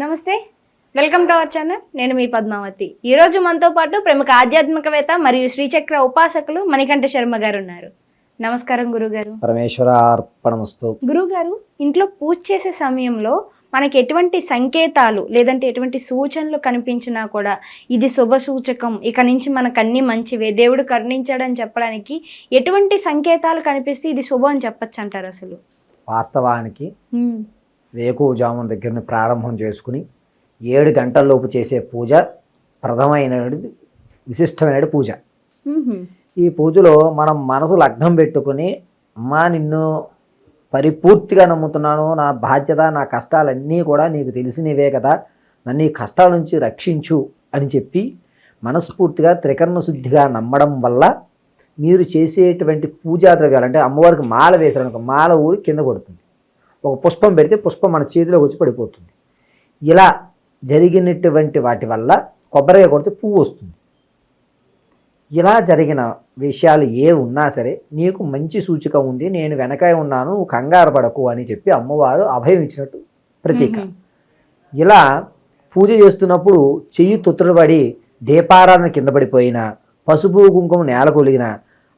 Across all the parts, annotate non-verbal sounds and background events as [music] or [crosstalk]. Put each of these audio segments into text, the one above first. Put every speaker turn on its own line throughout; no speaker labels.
నమస్తే. Welcome to our channel నేను మీ పద్మావతి. ఈ రోజు మనతో పాటు ప్రముఖ ఆధ్యాత్మికవేత్త మరియు శ్రీచక్ర ఉపాసకులు మణికంఠ శర్మ గారు ఉన్నారు. నమస్కారం గురుగారు.
పరమేశ్వర అర్పణమస్తు.
గురుగారు ఇంట్లో పూజ చేసే సమయంలో మనకి ఎటువంటి సంకేతాలు లేదంటే ఎటువంటి సూచనలు కనిపించినా కూడా ఇది శుభ సూచకం ఇక నుంచి మనకు అన్ని మంచివే దేవుడు కరుణించాడని చెప్పడానికి ఎటువంటి సంకేతాలు కనిపిస్తే ఇది శుభం అని చెప్పచ్చు అంటారు అసలు.
వాస్తవానికి వేకువజామున దగ్గర ప్రారంభం చేసుకుని ఏడు గంటల్లోపు చేసే పూజ ప్రథమైనది విశిష్టమైన పూజ. ఈ పూజలో మనం మనసు లగ్నం పెట్టుకుని అమ్మా నిన్ను పరిపూర్తిగా నమ్ముతున్నాను. నా బాధ్యత నా కష్టాలన్నీ కూడా నీకు తెలిసినవే కదా. నన్ను ఈ కష్టాల నుంచి రక్షించు అని చెప్పి మనస్ఫూర్తిగా త్రికరణ శుద్ధిగా నమ్మడం వల్ల మీరు చేసేటువంటి పూజా ద్రవ్యాలు అంటే అమ్మవారికి మాల వేసారనుకో మాల ఊరి కింద పడుతుంది ఒక పుష్పం పెడితే పుష్పం మన చేతిలోకి వచ్చి పడిపోతుంది. ఇలా జరిగినటువంటి వాటి వల్ల కొబ్బరిగా కొడితే పువ్వు వస్తుంది. ఇలా జరిగిన విషయాలు ఏ ఉన్నా సరే నీకు మంచి సూచిక ఉంది నేను వెనకాయ ఉన్నాను కంగారు పడకు అని చెప్పి అమ్మవారు అభయం ఇచ్చినట్టు ప్రతీక. ఇలా పూజ చేస్తున్నప్పుడు చెయ్యి తుత్తడబడి దీపారాధన కింద పడిపోయిన పసుపు కుంకుమ నేల కొలిగిన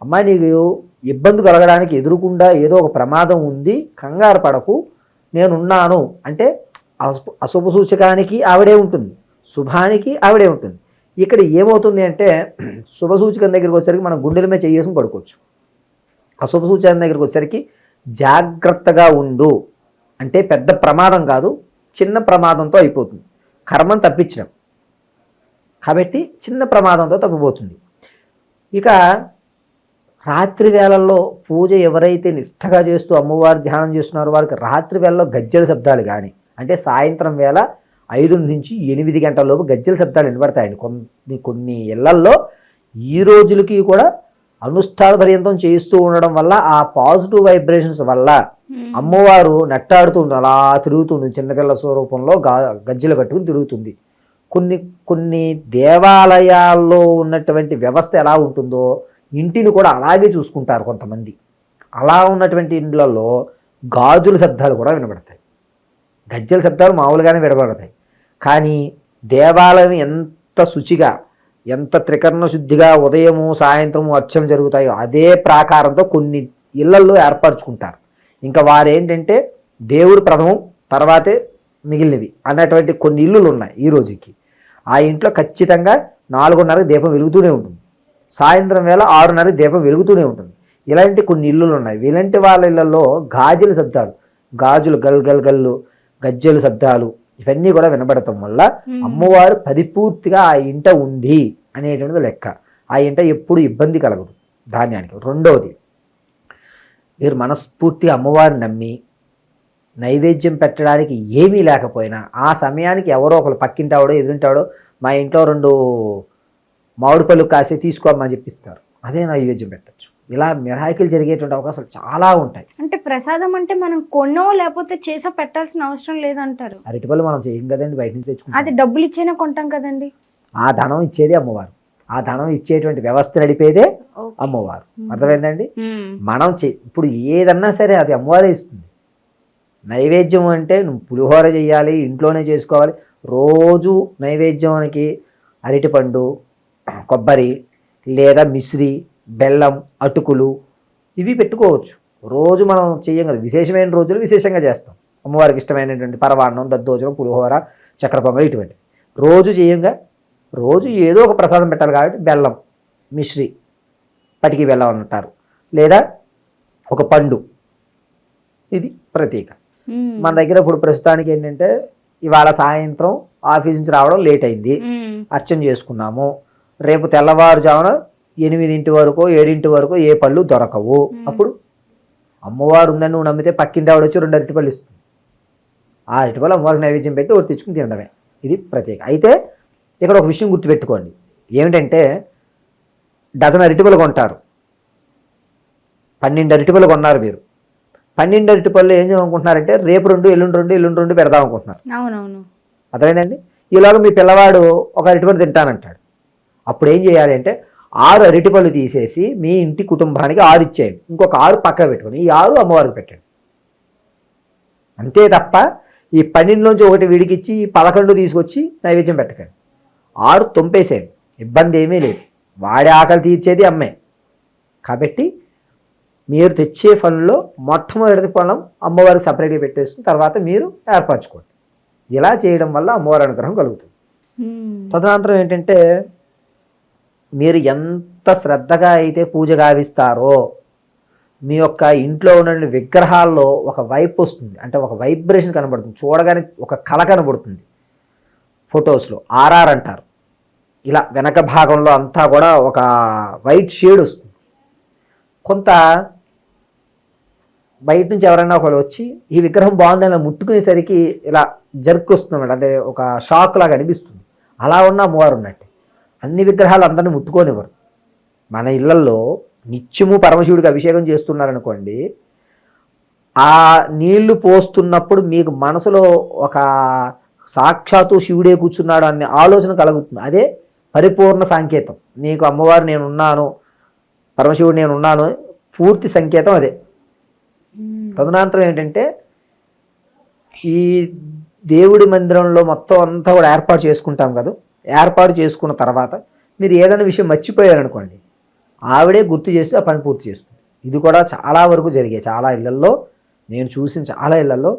అమ్మాయి నీకు ఇబ్బంది కలగడానికి ఎదురుకుండా ఏదో ఒక ప్రమాదం ఉంది కంగారు పడకు నేనున్నాను. అంటే అశు- అశుభ సూచకానికి ఆవిడే ఉంటుంది శుభానికి ఆవిడే ఉంటుంది. ఇక్కడ ఏమవుతుంది అంటే [clears throat] శుభ సూచకం దగ్గరికి వచ్చేసరికి మనం గుండెల మీద చేసుకుని పడుకోవచ్చు. అశుభ సూచకం దగ్గరికి వచ్చేసరికి జాగ్రత్తగా ఉండు. అంటే పెద్ద ప్రమాదం కాదు చిన్న ప్రమాదంతో అయిపోతుంది. కర్మం తప్పించడం. కాబట్టి చిన్న ప్రమాదంతో తప్పిపోతుంది. ఇక రాత్రి వేళల్లో పూజ ఎవరైతే నిష్ఠగా చేస్తూ అమ్మవారు ధ్యానం చేస్తున్నారో వారికి రాత్రి వేళల్లో గజ్జల శబ్దాలు కానీ అంటే సాయంత్రం వేళ ఐదు నుంచి ఎనిమిది గంటల లోపు గజ్జల శబ్దాలు వినబడతాయండి కొన్ని కొన్ని ఇళ్ళల్లో ఈ రోజులకి కూడా అనుష్ఠాన పర్యంతం చేస్తూ ఉండడం వల్ల ఆ పాజిటివ్ వైబ్రేషన్స్ వల్ల. అమ్మవారు నెట్టాడుతుంది అలా తిరుగుతుంది చిన్నపిల్ల స్వరూపంలో గా గజ్జలు కట్టుకుని తిరుగుతుంది కొన్ని కొన్ని దేవాలయాల్లో ఉన్నటువంటి వ్యవస్థ ఎలా ఉంటుందో ఇంటిని కూడా అలాగే చూసుకుంటారు కొంతమంది. అలా ఉన్నటువంటి ఇండ్లలో గాజుల శబ్దాలు కూడా వినబడతాయి. గజ్జల శబ్దాలు మామూలుగానే వినబడతాయి. కానీ దేవాలయం ఎంత శుచిగా ఎంత త్రికరణ శుద్ధిగా ఉదయము సాయంత్రము అర్చన జరుగుతాయో అదే ప్రాకారంతో కొన్ని ఇళ్ళల్లో ఏర్పరచుకుంటారు. ఇంకా వారేంటంటే దేవుడు ప్రథమం తర్వాతే మిగిలినవి అన్నటువంటి కొన్ని ఇల్లులు ఉన్నాయి ఈ రోజుకి. ఆ ఇంట్లో ఖచ్చితంగా నాలుగున్నరకు దీపం వెలుగుతూనే ఉంటుంది. సాయంత్రం వేళ ఆరున్నరకు దీపం వెలుగుతూనే ఉంటుంది. ఇలాంటి కొన్ని ఇల్లులు ఉన్నాయి ఇలాంటి వాళ్ళ ఇళ్ళలో గాజుల శబ్దాలు గాజులు గల్ గల్ గల్లు గజ్జెలు శబ్దాలు ఇవన్నీ కూడా వినబడటం వల్ల. అమ్మవారు పరిపూర్తిగా ఆ ఇంట ఉంది అనేటువంటిది లెక్క. ఆ ఇంట ఎప్పుడు ఇబ్బంది కలగదు. ధాన్యానికి రెండవది మీరు మనస్ఫూర్తిగా అమ్మవారిని నమ్మి నైవేద్యం పెట్టడానికి ఏమీ లేకపోయినా ఆ సమయానికి ఎవరో ఒకరు పక్కింటాడో ఎదురింటాడో మా ఇంట్లో రెండు మామిడి పళ్ళు కాసే తీసుకోమని చెప్పిస్తారు. అదే నైవేద్యం పెట్టచ్చు. ఇలా మిరాకిల్ జరిగేటువంటి అవకాశాలు చాలా ఉంటాయి.
అంటే ప్రసాదం అంటే మనం కొన్నో లేకపోతే చేసో పెట్టాల్సిన అవసరం లేదంటారు.
అరటిపళ్ళు మనం చేయం కదండి బయట నుంచి
అది
తెచ్చుకుంటాం
డబ్బులు ఇచ్చేనా కొంటాం కదండి.
ఆ ధనం ఇచ్చేది అమ్మవారు. ఆ ధనం ఇచ్చేటువంటి వ్యవస్థ నడిపేదే అమ్మవారు. అర్థమైందండి. మనం చే ఇప్పుడు ఏదన్నా సరే అది అమ్మవారే ఇస్తుంది. నైవేద్యం అంటే నువ్వు పులిహోర చేయాలి ఇంట్లోనే చేసుకోవాలి. రోజు నైవేద్యానికి అరటిపండు కొబ్బరి లేదా మిశ్రి బెల్లం అటుకులు ఇవి పెట్టుకోవచ్చు. రోజు మనం చెయ్యం కదా. విశేషమైన రోజులు విశేషంగా చేస్తాం. అమ్మవారికి ఇష్టమైనటువంటి పరవాన్నం దద్దోజనం పులిహోర చక్కెర పొంగల్ ఇటువంటి రోజు చేయంగా రోజు ఏదో ఒక ప్రసాదం పెట్టాలి కాబట్టి బెల్లం మిశ్రి పటికి బెల్లం అంటారు. లేదా ఒక పండు. ఇది ప్రతీక. మన దగ్గర ఇప్పుడు ప్రస్తుతానికి ఏంటంటే ఇవాళ సాయంత్రం ఆఫీస్ నుంచి రావడం లేట్ అయింది. అర్చన చేసుకున్నాము. రేపు తెల్లవారుజామున ఎనిమిదింటి వరకు ఏడింటి వరకు ఏ పళ్ళు దొరకవు. అప్పుడు అమ్మవారు ఉందని నువ్వు నమ్మితే పక్కింటి ఆవిడ వచ్చి రెండు అరటిపళ్ళు ఇస్తుంది. ఆ అరటిపళ్ళు అమ్మవారికి నైవేద్యం పెట్టి ఒకటి తెచ్చుకుని తినడమే. ఇది ప్రత్యేక. అయితే ఇక్కడ ఒక విషయం గుర్తుపెట్టుకోండి. ఏమిటంటే డజన్ అరటిపళ్ళు కొంటారు. పన్నెండు అరటిపళ్ళు కొన్నారు మీరు. పన్నెండు అరటిపళ్ళు ఏం చేయాలనుకుంటున్నారంటే రేపు రెండు ఎల్లుండి రెండు ఎల్లుండి రెండు పెడదాం అనుకుంటున్నారు.
అవునవును.
అర్థమైందండి? ఈలోగా మీ పిల్లవాడు ఒక అరటిపళ్ళు తింటానంటాడు. అప్పుడు ఏం చేయాలి అంటే ఆరు అరటిపళ్ళు తీసేసి మీ ఇంటి కుటుంబానికి ఆరు ఇచ్చేయండి. ఇంకొక ఆరు పక్క పెట్టుకొని ఈ ఆరు అమ్మవారికి పెట్టండి. అంతే తప్ప ఈ పన్నెండులోంచి ఒకటి వీడికిచ్చి ఈ పదకొండు తీసుకొచ్చి నైవేద్యం పెట్టకండి. ఆరు తొంపేసేయండి. ఇబ్బంది ఏమీ లేదు. వాడి ఆకలి తీర్చేది అమ్మే. కాబట్టి మీరు తెచ్చే పనుల్లో మొట్టమొదటి పొలం అమ్మవారికి సపరేట్గా పెట్టేసుకుని తర్వాత మీరు ఏర్పరచుకోండి. ఇలా చేయడం వల్ల అమ్మవారి అనుగ్రహం కలుగుతుంది. తదనంతరం ఏంటంటే మీరు ఎంత శ్రద్ధగా అయితే పూజ గావిస్తారో మీ యొక్క ఇంట్లో ఉన్న విగ్రహాల్లో ఒక వైప్ వస్తుంది. అంటే ఒక వైబ్రేషన్ కనబడుతుంది. చూడగానే ఒక కళ కనబడుతుంది. ఫొటోస్లో ఆర్ఆర్ అంటారు. ఇలా వెనక భాగంలో అంతా కూడా ఒక వైట్ షేడ్ వస్తుంది. కొంత బయట నుంచి ఎవరైనా ఒకరు వచ్చి ఈ విగ్రహం బాగుంది అని ముట్టుకునేసరికి ఇలా జర్క్ వస్తుంది అంటే ఒక షాక్ లాగా అనిపిస్తుంది. అలా ఉన్న మూవారు ఉన్నట్టు. అన్ని విగ్రహాలు అందరిని ముట్టుకోనివ్వరు. మన ఇళ్ళలో నిత్యము పరమశివుడికి అభిషేకం చేస్తున్నారనుకోండి ఆ నీళ్ళు పోస్తున్నప్పుడు మీకు మనసులో ఒక సాక్షాత్తు శివుడే కూర్చున్నాడు అనే ఆలోచన కలుగుతుంది. అదే పరిపూర్ణ సంకేతం. నీకు అమ్మవారు నేను ఉన్నాను పరమశివుడు నేను ఉన్నాను పూర్తి సంకేతం అదే. తదనంతరం ఏంటంటే ఈ దేవుడి మందిరంలో మొత్తం అంతా కూడా ఏర్పాటు చేసుకుంటాం కదా. ఏర్పాటు చేసుకున్న తర్వాత మీరు ఏదైనా విషయం మర్చిపోయారనుకోండి ఆవిడే గుర్తు చేసి ఆ పని పూర్తి చేస్తుంది. ఇది కూడా చాలా వరకు జరిగాయి. చాలా ఇళ్ళల్లో నేను చూసిన చాలా ఇళ్ళలో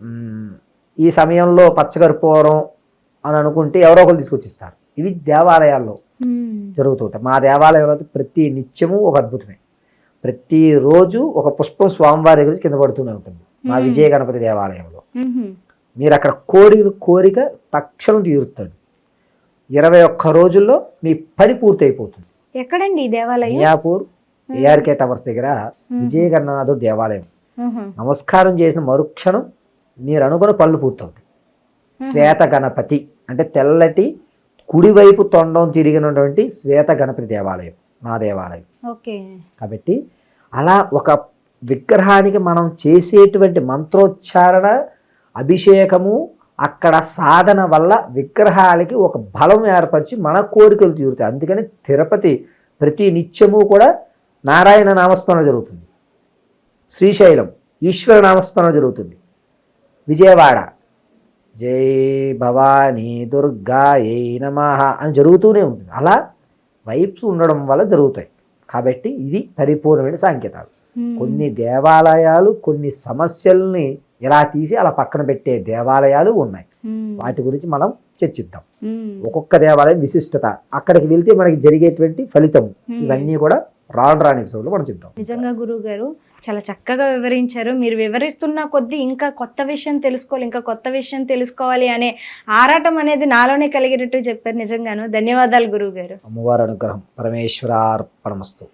మ్, ఈ సమయంలో పచ్చకర్పూరం అని అనుకుంటే ఎవరో ఒకరు తీసుకొచ్చిస్తారు. ఇవి దేవాలయాల్లో. జరుగుతుంటాయి మా దేవాలయంలో ప్రతి నిత్యము ఒక అద్భుతమే. ప్రతిరోజు ఒక పుష్పం స్వామివారి దగ్గర కింద పడుతూనే ఉంటుంది. మా. విజయ గణపతి దేవాలయంలో. మీరు అక్కడ కోరిన కోరిక తక్షణం తీరుతాడు. ఇరవై ఒక్క రోజుల్లో మీ పని పూర్తి అయిపోతుంది
ఎక్కడండి ఈ దేవాలయం?
మియాపూర్ ఏఆర్కే టవర్స్ దగ్గర విజయ గణనాథుడు దేవాలయం. నమస్కారం చేసిన మరుక్షణం మీరు అనుకున్న పనులు పూర్తవుతాయి. శ్వేత గణపతి అంటే తెల్లటి కుడివైపు తొండం తిరిగినటువంటి శ్వేత గణపతి దేవాలయం మా దేవాలయం.
ఓకే.
కాబట్టి అలా ఒక విగ్రహానికి మనం చేసేటువంటి మంత్రోచ్చారణ అభిషేకము అక్కడ సాధన వల్ల విగ్రహాలకి ఒక బలం ఏర్పరిచి మన కోరికలు తీరుతాయి. అందుకని తిరుపతి ప్రతి నిత్యము కూడా నారాయణ నామస్మరణ జరుగుతుంది. శ్రీశైలం ఈశ్వర నామస్మరణ జరుగుతుంది. విజయవాడ జై భవానీ దుర్గా ఏ నమః అని జరుగుతూనే ఉంటుంది. అలా వైబ్స్ ఉండడం వల్ల జరుగుతాయి. కాబట్టి ఇది పరిపూర్ణమైన సంకేతాలు. కొన్ని దేవాలయాలు కొన్ని సమస్యల్ని ఇలా తీసి అలా పక్కన పెట్టే దేవాలయాలు ఉన్నాయి. వాటి గురించి మనం చర్చిద్దాం. ఒక్కొక్క దేవాలయం విశిష్టత అక్కడికి వెళ్తే మనకి జరిగేటువంటి ఫలితం ఇవన్నీ కూడా రాను రాని ఎపిసోడ్లో మనం చెప్తాం
నిజంగా గురువు గారు చాలా చక్కగా వివరించారు. మీరు వివరిస్తున్న కొద్దీ ఇంకా కొత్త విషయం తెలుసుకోవాలి ఇంకా కొత్త విషయం తెలుసుకోవాలి అనే ఆరాటం అనేది నాలోనే కలిగేటట్టు చెప్పారు నిజంగాను. ధన్యవాదాలు గురువు గారు
అమ్మవారి అనుగ్రహం పరమేశ్వరార్పణమస్తు.